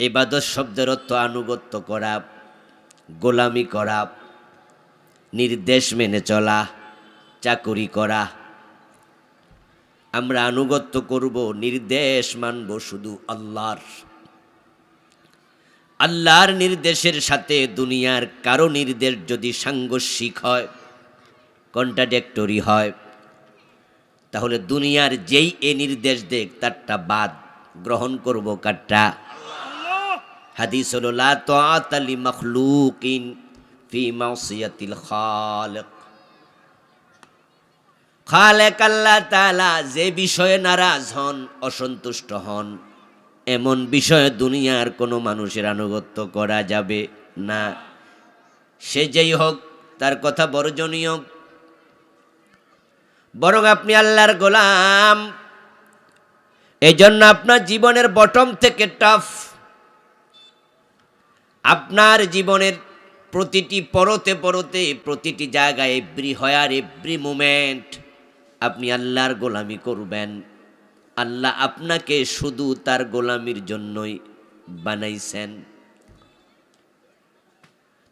এবাদত শব্দের অর্থ আনুগত্য করা, গোলামি করা, নির্দেশ মেনে চলা, চাকুরি করা। আমরা আনুগত্য করব, নির্দেশ মানব শুধু আল্লাহর। আল্লাহর নির্দেশের সাথে দুনিয়ার কারও নির্দেশ যদি সাংঘর্ষিক হয়, কন্ট্রাডেক্টরি হয়, তাহলে দুনিয়ার যেই এ নির্দেশ দেখ, তারটা বাদ। গ্রহণ করব কারটা হাদিস হলো, লা তাআত লি মাখলুকিন ফি মাসিয়াতিল খালিক। খালেক আল্লাহ তাআলা যে বিষয়ে নারাজ হন, অসন্তুষ্ট হন, এমন বিষয়ে দুনিয়ার কোনো মানুষের আনুগত্য করা যাবে না। সে যেই হোক, তার কথা বর্জনীয় বরং আপনি আল্লাহর গোলাম। এই জন্য আপনার জীবনের বটম থেকে টাফ আপনার জীবনের প্রতিটি পরতে পরতে, প্রতিটি জায়গায় এভরি হয়ার এভরি মুমেন্ট। আপনি আল্লাহর গোলামি করবেন। আল্লাহ আপনাকে শুধু তার গোলামির জন্যই বানাইছেন।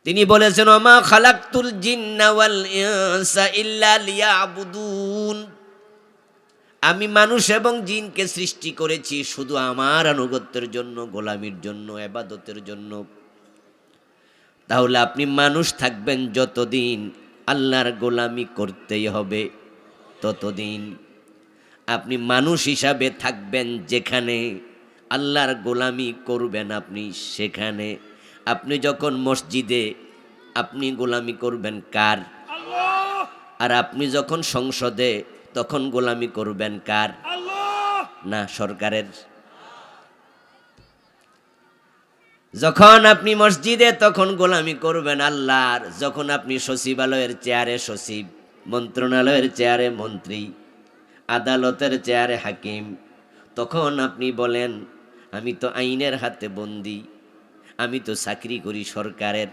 তিনি বলেছেন আমা খালাক্তুল জিন্না ওয়াল ইনসা ইল্লা লিয়াবুদুন। আমি মানুষ এবং জিনকে সৃষ্টি করেছি শুধু আমার আনুগত্যের জন্য, গোলামির জন্য, এবাদতের জন্য। তাহলে আপনি মানুষ থাকবেন যতদিন আল্লাহর গোলামি করতেই হবে ততদিন। আপনি মানুষ হিসাবে থাকবেন যেখানে আল্লাহর গোলামি করবেন আপনি সেখানে। আপনি যখন মসজিদে আপনি গোলামি করবেন কার? আর আপনি যখন সংসদে তখন গোলামি করবেন কার? না সরকারের। যখন আপনি মসজিদে, তখন গোলামি করবেন আল্লাহর। যখন আপনি সচিবালয়ের চেয়ারে সচিব, মন্ত্রণালয়ের চেয়ারে মন্ত্রী, আদালতের চেয়ারে হাকিম, তখন আপনি বলেন, আমি তো আইনের হাতে বন্দি, আমি তো চাকরি করি সরকারের।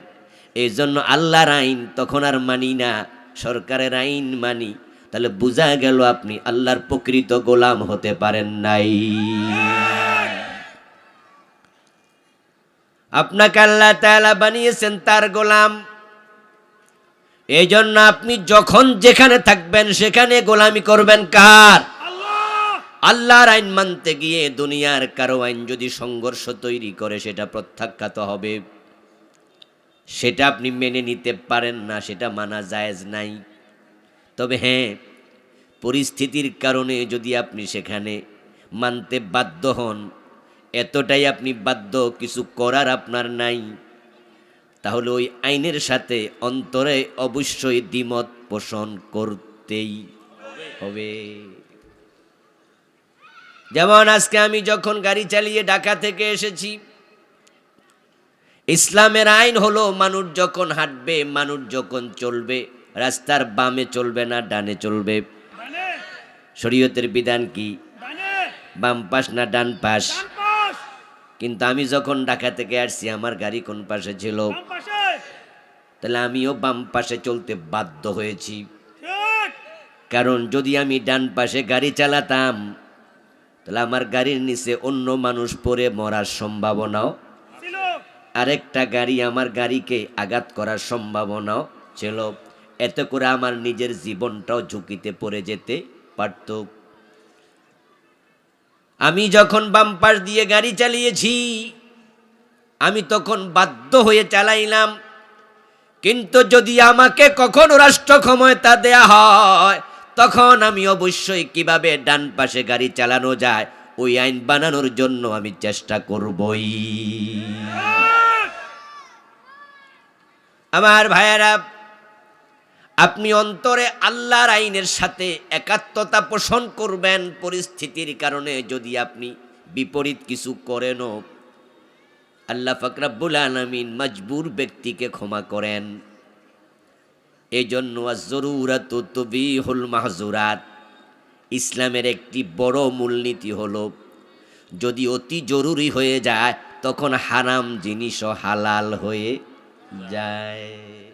এই জন্য আল্লাহর আইন তখন আর মানি না, সরকারের আইন মানি। তাহলে বোঝা গেল আপনি আল্লাহর প্রকৃত গোলাম হতে পারেন নাই। আপনাকে আল্লাহ তাআলা বানিয়েছেন তার গোলাম। এই জন্য আপনি যখন যেখানে থাকবেন সেখানে গোলামি করবেন কার? আল্লাহর আইন মানতে গিয়ে দুনিয়ার কারও আইন যদি সংঘর্ষ তৈরি করে সেটা প্রত্যাখ্যাত হবে। সেটা আপনি মেনে নিতে পারেন না সেটা মানা জায়েজ নাই। তবে হ্যাঁ পরিস্থিতির কারণে যদি আপনি সেখানে মানতে বাধ্য হন এতটাই আপনি বাধ্য কিছু করার আপনার নাই। তাহলে ওই আইনের সাথে অন্তরে অবশ্যই দ্বিমত পোষণ করতেই হবে। যেমন আজকে আমি যখন গাড়ি চালিয়ে ঢাকা থেকে এসেছি ইসলামের আইন হলো মানুষ যখন হাঁটবে মানুষ যখন চলবে রাস্তার বামে চলবে না ডানে চলবে। শরীয়তের বিধান কি? বাম পাশ না ডান পাশ। কিন্তু আমি যখন ঢাকা থেকে আসছি আমার গাড়ি কোন পাশে ছিল? তাহলে আমিও বাম পাশে চলতে বাধ্য হয়েছি। কারণ যদি আমি ডান পাশে গাড়ি চালাতাম তাহলে আমার গাড়ির নিচে অন্য মানুষ পড়ে মরার সম্ভাবনাও আরেকটা গাড়ি আমার গাড়িকে আঘাত করার সম্ভাবনাও ছিল। এত করে আমার নিজের জীবনটাও ঝুঁকিতে পড়ে যেতে পারত। আমি যখন বাম পাশ দিয়ে গাড়ি চালিয়েছি আমি তখন বাধ্য হয়ে চালাইলাম। কিন্তু যদি আমাকে কখনো রাষ্ট্র ক্ষমতা দেয়া হয় তখন আমি অবশ্যই কীভাবে ডান পাশে গাড়ি চালানো যায় ওই আইন বানানোর জন্য আমি চেষ্টা করবই। আমার ভাইয়েরা আপনি অন্তরে আল্লাহর আইনের সাথে একাত্মতা পোষণ করবেন পরিস্থিতির কারণে যদি আপনি বিপরীত কিছু করেনও। আল্লাহ ফকরাবুল আলমিন মজবুর ব্যক্তিকে ক্ষমা করেন। এই জন্য তবিহুল মাহজুরাত। ইসলামের একটি বড় মূলনীতি হলো, যদি অতি জরুরি হয়ে যায়, তখন হারাম জিনিসও হালাল হয়ে যায়।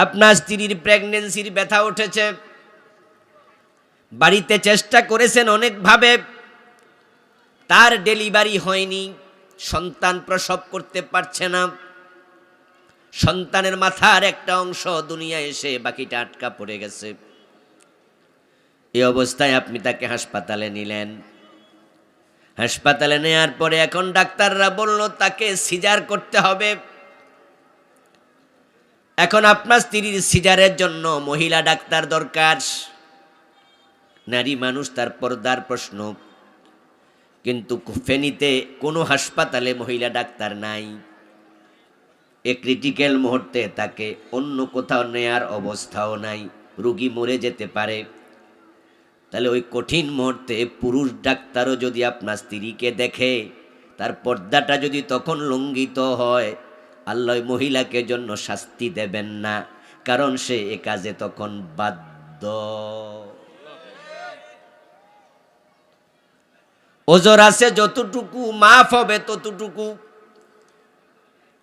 আপনার স্ত্রীর প্রেগনেন্সির ব্যথা উঠেছে। বাড়িতে চেষ্টা করেছেন অনেকভাবে। তার ডেলিভারি হয়নি। সন্তান প্রসব করতে পারছে না। সন্তানের মাথার একটা অংশ দুনিয়া এসে বাকিটা আটকা পড়ে গেছে। এই অবস্থায় আপনি তাকে হাসপাতালে নিলেন। হাসপাতালে নেওয়ার পরে এখন ডাক্তাররা বলল, তাকে সিজার করতে হবে। এখন আপনার স্ত্রীর সিজারের জন্য মহিলা ডাক্তার দরকার। নারী মানুষ তার পর্দার প্রশ্ন। কিন্তু ফেনীতে কোনো হাসপাতালে মহিলা ডাক্তার নাই। এ ক্রিটিক্যাল মুহূর্তে তাকে অন্য কোথাও নেয়ার অবস্থাও নাই। রুগী মরে যেতে পারে। তাহলে ওই কঠিন মুহূর্তে পুরুষ ডাক্তারও যদি আপনার স্ত্রীকে দেখে, তার পর্দাটা যদি তখন লঙ্ঘিত হয় আল্লাহ মহিলাকে জন্য শাস্তি দেবেন না, কারণ সে এ কাজে তখন বাধ্য। ওজোর আছে যতটুকু, মাফ হবে ততটুকু।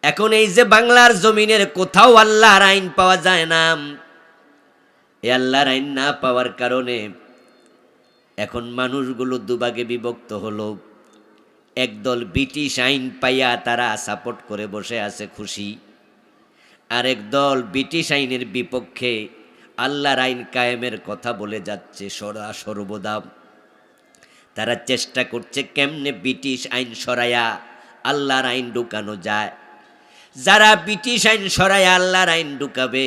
এখন এই যে বাংলার জমিনের কোথাও আল্লাহর আইন পাওয়া যায় না, এ আল্লাহর আইন না পাওয়ার কারণে এখন মানুষগুলো দুভাগে বিভক্ত হলো। একদল ব্রিটিশ আইন পাইয়া তারা সাপোর্ট করে বসে আছে খুশি। আরেক দল ব্রিটিশ আইনের বিপক্ষে আল্লাহর আইন কায়েমের কথা বলে যাচ্ছে সরা সর্বদা। তারা চেষ্টা করছে কেমনে ব্রিটিশ আইন সরাইয়া আল্লাহর আইন ঢুকানো যায়। যারা ব্রিটিশ আইন সরাইয়া আল্লাহর আইন ঢুকাবে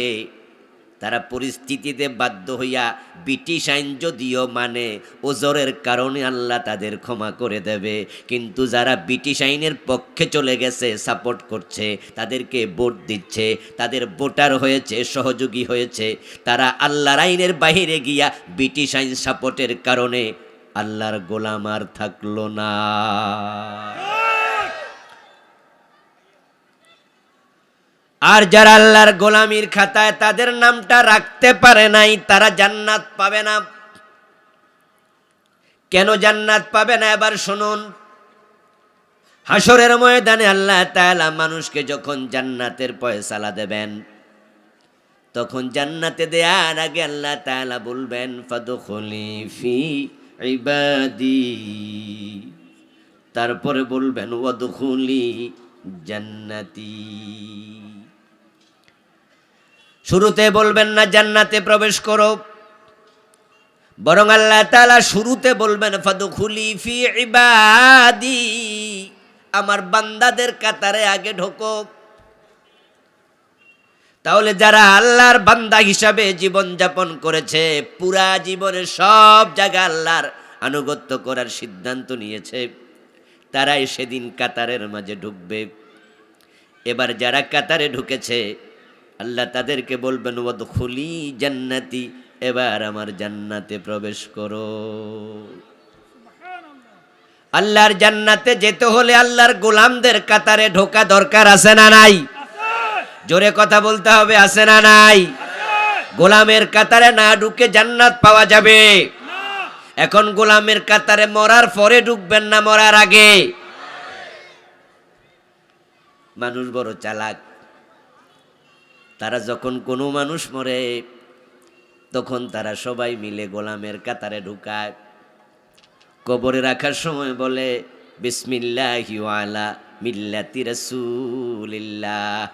তারা পরিস্থিতিতে বাধ্য হইয়া ব্রিটিশ আইন যদিও মানে ওজরের কারণে আল্লাহ তাদের ক্ষমা করে দেবে। কিন্তু যারা ব্রিটিশ আইনের পক্ষে চলে গেছে, সাপোর্ট করছে, তাদেরকে ভোট দিচ্ছে, তাদের ভোটার হয়েছে, সহযোগী হয়েছে, তারা আল্লাহর আইনের বাহিরে গিয়া ব্রিটিশ আইন সাপোর্টের কারণে আল্লাহর গোলাম আর থাকল না। আর যারা আল্লাহর গোলামির খাতায় তাদের নামটা রাখতে পারে নাই, তারা জান্নাত পাবে না। কেন জান্নাত পাবে না? এবার শুনুন। হাসরের ময়দানে আল্লাহ তাআলা মানুষকে যখন জান্নাতের পয়সালা দেবেন, তখন জান্নাতে দেয়ার আগে আল্লাহ তাআলা বলবেন, ফাদখুলি ফি ইবাদি। তারপরে বলবেন, ওয়াদখুলি জান্নাতি। শুরুতে বলবেন না, জান্নাতে প্রবেশ করো। বরং আল্লাহ তালা শুরুতে বলবেন, ফাদখুলি ফি ইবাদি আমার বান্দাদের কাতারে আগে ঢোকো। তাহলে যারা আল্লাহর বান্দা হিসাবে জীবন যাপন করেছে, পুরা জীবনের সব জায়গা আল্লাহর আনুগত্য করার সিদ্ধান্ত নিয়েছে। তারাই সেদিন কাতারের মাঝে ঢুকবে। এবার যারা কাতারে ঢুকেছে আল্লাহ তাদেরকে বলবেন ওদ খুলি জান্নাতি এবার আমার জান্নাতে প্রবেশ করো। আল্লাহর জান্নাতে যেতে হলে আল্লাহর গোলামদের কাতারে ঢোকা দরকার আছে না নাই? জোরে কথা বলতে হবে, আছে না নাই? গোলামের কাতারে না ঢুকে জান্নাত পাওয়া যাবে। এখন গোলামের কাতারে মরার পরে ঢুকবেন না মরার আগে? মানুষ বড় চালাক। তারা যখন কোনো মানুষ মরে, তখন তারা সবাই মিলে গোলামের কাতারে ঢুকায়। কবরে রাখার সময় বলে, বিসমিল্লাহি আলা মিল্লাতি রাসূলিল্লাহ।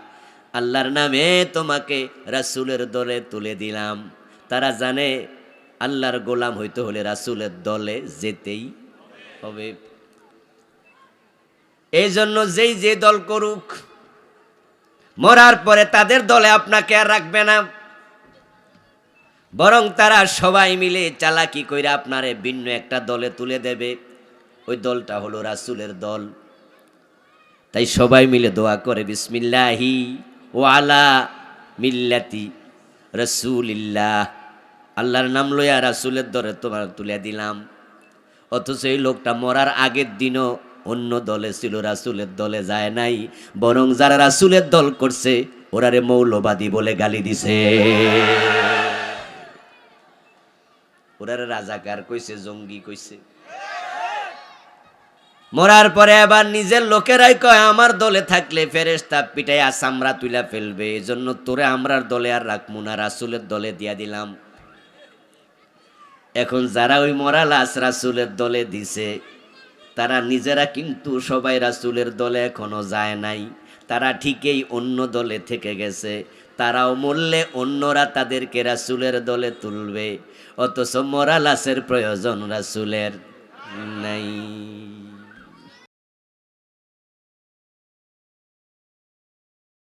আল্লাহর নামে তোমাকে রাসুলের দলে তুলে দিলাম। তারা জানে আল্লাহর গোলাম হইতে হলে রাসূলের দলে যেতেই হবে। এই জন্য যেই যে দল করুক মরার পরে তাদের দলে আপনাকে আর রাখবে না। বরং তারা সবাই মিলে চালাকি কইরা আপনারে ভিন্ন একটা দলে তুলে দেবে। ওই দলটা হলো রাসূলের দল। তাই সবাই মিলে দোয়া করে, বিসমিল্লাহি ও আলা মিল্লাতি রসুলিল্লাহ। আল্লাহর নাম লইয়া রাসূলের দরে তোমার তুলে দিলাম। অথচ এই লোকটা মরার আগের দিনও অন্য দলে ছিল, রাসূলের দলে যায় নাই। বরং যারা রাসূলের দল করছে, ওরারে মৌলবাদী বলে গালি দিছে। ওরারে রাজাকার কইছে, জঙ্গি কইছে। মরার পরে আবার নিজের লোকেরাই কয়, আমার দলে থাকলে ফেরেস্তা পিটাই আসামরা তুলা ফেলবে। এই জন্য তোরে আমরার দলে আর রাখব না, রাসুলের দলে দিয়া দিলাম। এখন যারা ওই মরা লাশ রাসুলের দলে দিছে তারা নিজেরা কিন্তু সবাই রাসুলের দলে এখনও যায় নাই। তারা ঠিকই অন্য দলে থেকে গেছে। তারাও মরলে অন্যরা তাদেরকে রাসুলের দলে তুলবে। অথচ মরা লাশের প্রয়োজন রাসুলের নাই।